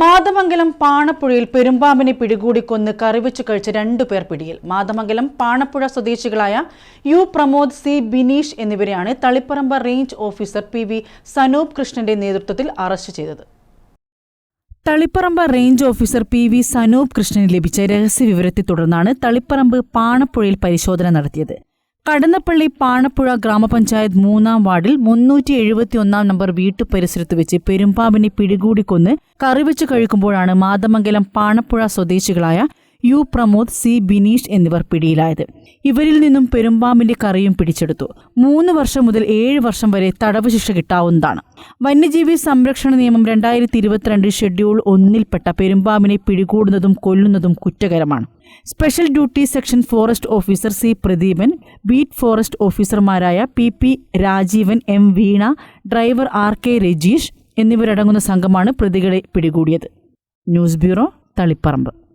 മാതമംഗലം പാണപ്പുഴയിൽ പെരുമ്പാമ്പിനെ പിടികൂടി കൊന്ന് കറിവെച്ചു കഴിച്ച രണ്ടുപേർ പിടിയിൽ. മാതമംഗലം പാണപ്പുഴ സ്വദേശികളായ യു പ്രമോദ് സി ബിനീഷ് എന്നിവരെയാണ് Taliparamba range officer P V Sanoop കൃഷ്ണന്റെ നേതൃത്വത്തിൽ അറസ്റ്റ് ചെയ്തത്. Taliparamba range officer P V Sanoop കൃഷ്ണന് ലഭിച്ച രഹസ്യവിവരത്തെ തുടർന്നാണ് തളിപ്പറമ്പ് പാണപ്പുഴയിൽ പരിശോധന നടത്തിയത്. കടന്നപ്പള്ളി പാണപ്പുഴ ഗ്രാമപഞ്ചായത്ത് മൂന്നാം വാർഡിൽ മുന്നൂറ്റി എഴുപത്തി ഒന്നാം നമ്പർ വീട്ടു പരിസരത്ത് വെച്ച് പെരുമ്പാമ്പിനെ പിടികൂടിക്കൊന്ന് കറിവെച്ച് കഴിക്കുമ്പോഴാണ് മാതമംഗലം പാണപ്പുഴ സ്വദേശികളായ യു പ്രമോദ് സി ബിനീഷ് എന്നിവർ പിടിയിലായത്. ഇവരിൽ നിന്നും പെരുമ്പാമ്പിന്റെ കറിയും പിടിച്ചെടുത്തു. മൂന്ന് വർഷം മുതൽ ഏഴ് വർഷം വരെ തടവ് ശിക്ഷ കിട്ടാവുന്നതാണ്. വന്യജീവി സംരക്ഷണ നിയമം രണ്ടായിരത്തി ഇരുപത്തിരണ്ട് ഷെഡ്യൂൾ ഒന്നിൽപ്പെട്ട പെരുമ്പാമ്പിനെ പിടികൂടുന്നതും കൊല്ലുന്നതും കുറ്റകരമാണ്. Special duty section forest officer C Pradeepan beat forest ഓഫീസർമാരായ P P Rajeevan M Veena driver R K Rajeesh എന്നിവരടങ്ങുന്ന സംഘമാണ് പ്രതികളെ പിടികൂടിയത്. News bureau Taliparamba.